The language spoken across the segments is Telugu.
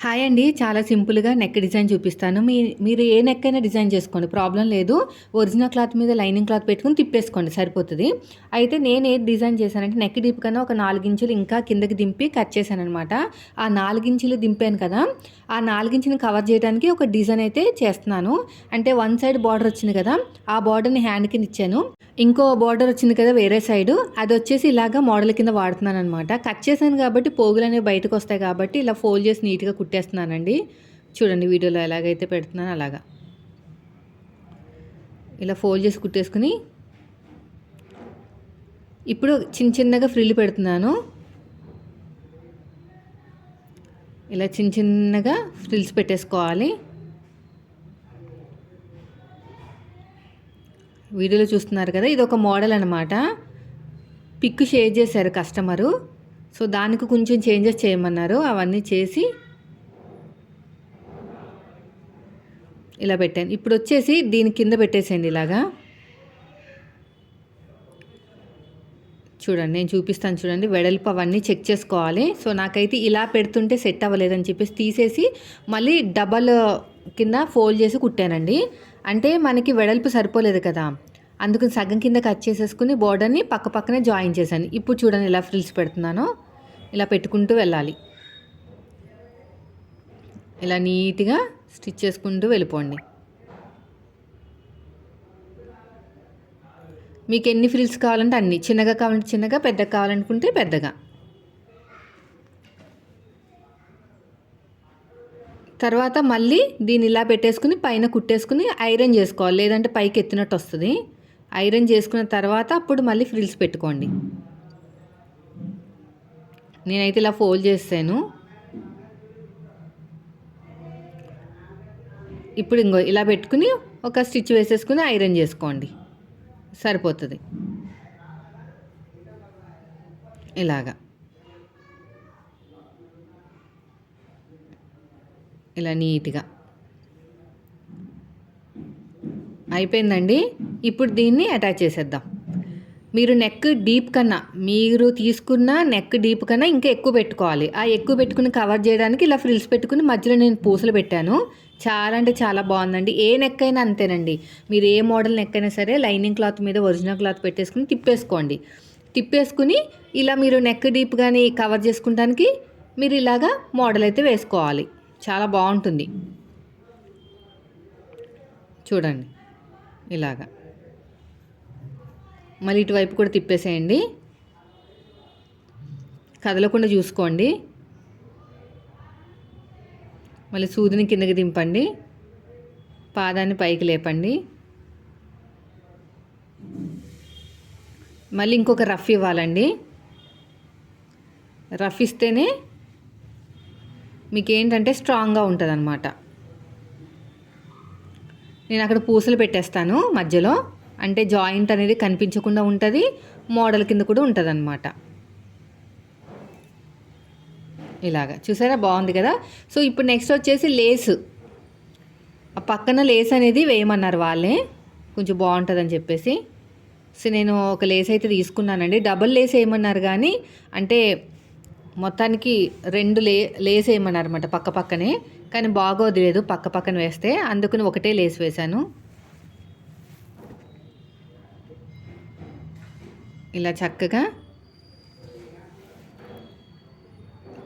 హాయ్ అండి. చాలా సింపుల్‌గా నెక్ డిజైన్ చూపిస్తాను. మీ మీరు ఏ నెక్ అయినా డిజైన్ చేసుకోండి. ప్రాబ్లం లేదు. ఒరిజినల్ క్లాత్ మీద లైనింగ్ క్లాత్ పెట్టుకుని తిప్పేసుకోండి సరిపోతుంది అయితే నేను ఏది డిజైన్ చేశానంటే నెక్ డీప్ కన్నా ఒక నాలుగించులు ఇంకా కిందకి దింపి కట్ చేశానమాట ఆ నాలుగించులు దింపాను కదా! ఆ నాలుగించుని కవర్ చేయడానికి ఒక డిజైన్ అయితే చేస్తున్నాను. అంటే వన్ సైడ్ బార్డర్ వచ్చింది కదా! ఆ బార్డర్‌ని హ్యాండ్ కింద ఇచ్చాను. ఇంకో బార్డర్ వచ్చింది కదా వేరే సైడు అది వచ్చేసి ఇలాగా మోడల్ కింద వాడుతున్నాను అనమాట కట్ చేశాను కాబట్టి పోగులు అనేవి బయటకొస్తాయి కాబట్టి ఇలా ఫోల్డ్ చేసి నీట్‌గా కుట్టేస్తున్నానండి. చూడండి వీడియోలో ఎలాగైతే పెడుతున్నాను అలాగా. ఇలా ఫోల్డ్ చేసి కుట్టేసుకొని ఇప్పుడు చిన్న చిన్నగా ఫ్రిల్ పెడుతున్నాను. ఇలా చిన్న చిన్నగా ఫ్రిల్స్ పెట్టేసుకోవాలి. వీడియోలో చూస్తున్నారు కదా! ఇది ఒక మోడల్ అనమాట. పిక్ షేర్ చేశారు కస్టమరు. సో, దానికి కొంచెం చేంజెస్ చేయమన్నారు. అవన్నీ చేసి ఇలా పెట్టాను. ఇప్పుడు వచ్చేసి దీని కింద పెట్టేసేయండి ఇలాగా. చూడండి నేను చూపిస్తాను చూడండి. వెడల్పు అవన్నీ చెక్ చేసుకోవాలి. సో, నాకైతే ఇలా పెడుతుంటే సెట్ అవ్వలేదని చెప్పేసి తీసేసి మళ్ళీ డబల్ కింద ఫోల్డ్ చేసి కుట్టానండి. అంటే మనకి వెడల్పు సరిపోలేదు కదా! అందుకని సగం కింద కట్ చేసేసుకుని బోర్డర్‌ని పక్క పక్కనే జాయిన్ చేశాను. ఇప్పుడు చూడండి ఎలా ఫ్రిల్స్ పెడుతున్నానో. ఇలా పెట్టుకుంటూ వెళ్ళాలి. ఇలా నీట్‌గా స్టిచ్ చేసుకుంటూ వెళ్ళిపోండి. మీకు ఎన్ని ఫ్రిల్స్ కావాలంటే అన్ని. చిన్నగా కావాలంటే చిన్నగా, పెద్దగా కావాలనుకుంటే పెద్దగా. తర్వాత మళ్ళీ దీన్ని ఇలా పెట్టేసుకుని పైన కుట్టేసుకొని ఐరన్ చేసుకోవాలి. లేదంటే పైకి ఎత్తినట్టు వస్తుంది ఐరన్ చేసుకున్న తర్వాత అప్పుడు మళ్ళీ ఫ్రిల్స్ పెట్టుకోండి. నేనైతే ఇలా ఫోల్డ్ చేసాను ఇప్పుడు ఇంగో ఇలా పెట్టుకుని ఒక స్టిచ్ వేసేసుకొని ఐరన్ చేసుకోండి. సరిపోతుంది ఇలాగా. ఇలా నీట్‌గా. అయిపోయిందండి. ఇప్పుడు దీన్ని అటాచ్ చేసేద్దాం. మీరు నెక్ డీప్ కన్నా మీరు తీసుకున్న నెక్ డీప్ కన్నా ఇంకా ఎక్కువ పెట్టుకోవాలి. ఆ ఎక్కువ పెట్టుకుని కవర్ చేయడానికి ఇలా ఫ్రిల్స్ పెట్టుకుని మధ్యలో నేను పూసలు పెట్టాను. చాలా అంటే చాలా బాగుందండి. ఏ నెక్ అయినా అంతేనండి. మీరు ఏ మోడల్ నెక్ అయినా సరే లైనింగ్ క్లాత్ మీద ఒరిజినల్ క్లాత్ పెట్టేసుకొని తిప్పేసుకోండి. తిప్పేసుకొని ఇలా మీరు నెక్ డీప్ కానీ కవర్ చేసుకుంటానికి మీరు ఇలాగా మోడల్ అయితే వేసుకోవాలి. చాలా బాగుంటుంది. చూడండి. ఇలాగా. మళ్ళీ ఇటువైపు కూడా తిప్పేసేయండి. కదలకుండా చూసుకోండి. మళ్ళీ సూదిని కిందకి దింపండి. పాదాన్ని పైకి లేపండి. మళ్ళీ ఇంకొక రఫ్ ఇవ్వాలండి. రఫ్ ఇస్తేనే మీకేంటంటే స్ట్రాంగ్‌గా ఉంటదనమాట. నేను అక్కడ పూసలు పెట్టేస్తాను మధ్యలో. అంటే జాయింట్ అనేది కనిపించకుండా ఉంటుంది మోడల్ కింద కూడా ఉంటుంది అనమాట ఇలాగ. చూసారా బాగుంది కదా! సో, ఇప్పుడు నెక్స్ట్ వచ్చేసి లేస్. ఆ పక్కన లేస్ అనేది వేయమన్నారు వాళ్ళే. కొంచెం బాగుంటుందని చెప్పేసి. సో, నేను ఒక లేస్ అయితే తీసుకున్నానండి. డబుల్ లేస్ వేయమన్నారు కానీ అంటే మొత్తానికి రెండు లే లేస్ వేయమన్నారనమాట పక్క పక్కనే. కానీ బాగోదులేదు పక్క పక్కన వేస్తే. అందుకని ఒకటే లేస్ వేశాను. ఇలా చక్కగా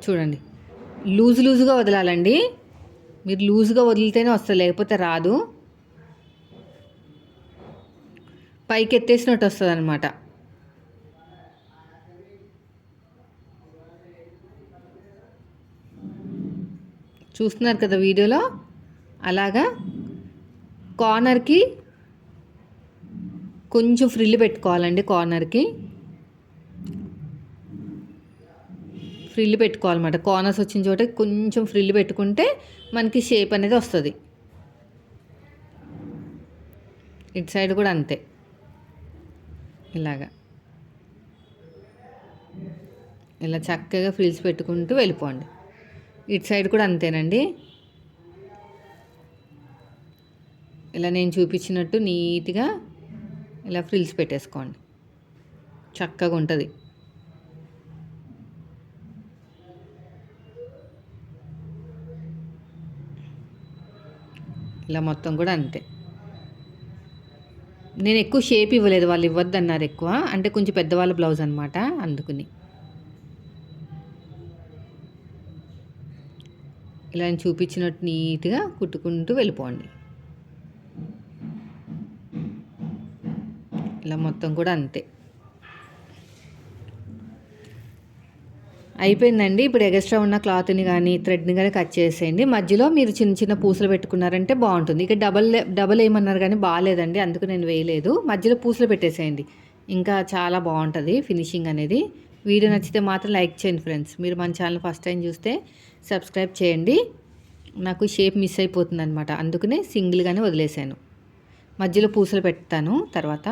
చూడండి. లూజ్ లూజ్‌గా వదలాలండి. మీరు లూజ్‌గా వదిలితేనే వస్తుంది లేకపోతే రాదు. పైకి ఎత్తేసినట్టు అనమాట చూస్తున్నారు కదా వీడియోలో. అలాగా కార్నర్‌కి కొంచెం ఫ్రిల్ పెట్టుకోవాలండి కార్నర్‌కి. ఫ్రిల్ పెట్టుకోవాలన్నమాట. కార్నర్స్ వచ్చిన చోట కొంచెం ఫ్రిల్ పెట్టుకుంటే మనకి షేప్ అనేది వస్తుంది ఇటు సైడ్ కూడా అంతే. ఇలాగా. ఇలా చక్కగా ఫ్రిల్స్ పెట్టుకుంటూ వెళ్ళిపోండి. ఇటు సైడ్ కూడా అంతేనండి. ఇలా నేను చూపించినట్టు నీట్‌గా ఇలా ఫ్రిల్స్ పెట్టేసుకోండి. చక్కగా ఉంటుంది ఇలా మొత్తం కూడా అంతే నేను ఎక్కువ షేప్ ఇవ్వలేదు వాళ్ళు ఇవ్వద్దు అన్నారు ఎక్కువ అంటే కొంచెం పెద్దవాళ్ళ బ్లౌజ్ అనమాట అందుకుని ఇలా నేను చూపించినట్టు నీట్గా కుట్టుకుంటూ వెళ్ళిపోండి. ఇలా మొత్తం కూడా అంతే. అయిపోయిందండి. ఇప్పుడు ఎగస్ట్రా ఉన్న క్లాత్ని కానీ థ్రెడ్ని కానీ కట్ చేసేయండి. మధ్యలో మీరు చిన్న చిన్న పూసలు పెట్టుకున్నారంటే బాగుంటుంది. ఇక డబల్ డబల్ ఏమన్నారు కానీ బాగాలేదండి. అందుకు నేను వేయలేదు. మధ్యలో పూసలు పెట్టేసేయండి. ఇంకా చాలా బాగుంటుంది ఫినిషింగ్ అనేది. వీడియో నచ్చితే మాత్రం లైక్ చేయండి ఫ్రెండ్స్. మీరు మన ఛానల్ ఫస్ట్ టైం చూస్తే సబ్స్క్రైబ్ చేయండి. నాకు షేప్ మిస్ అయిపోతుంది అనమాట అందుకనే సింగిల్గానే వదిలేసాను మధ్యలో పూసలు పెడతాను. తర్వాత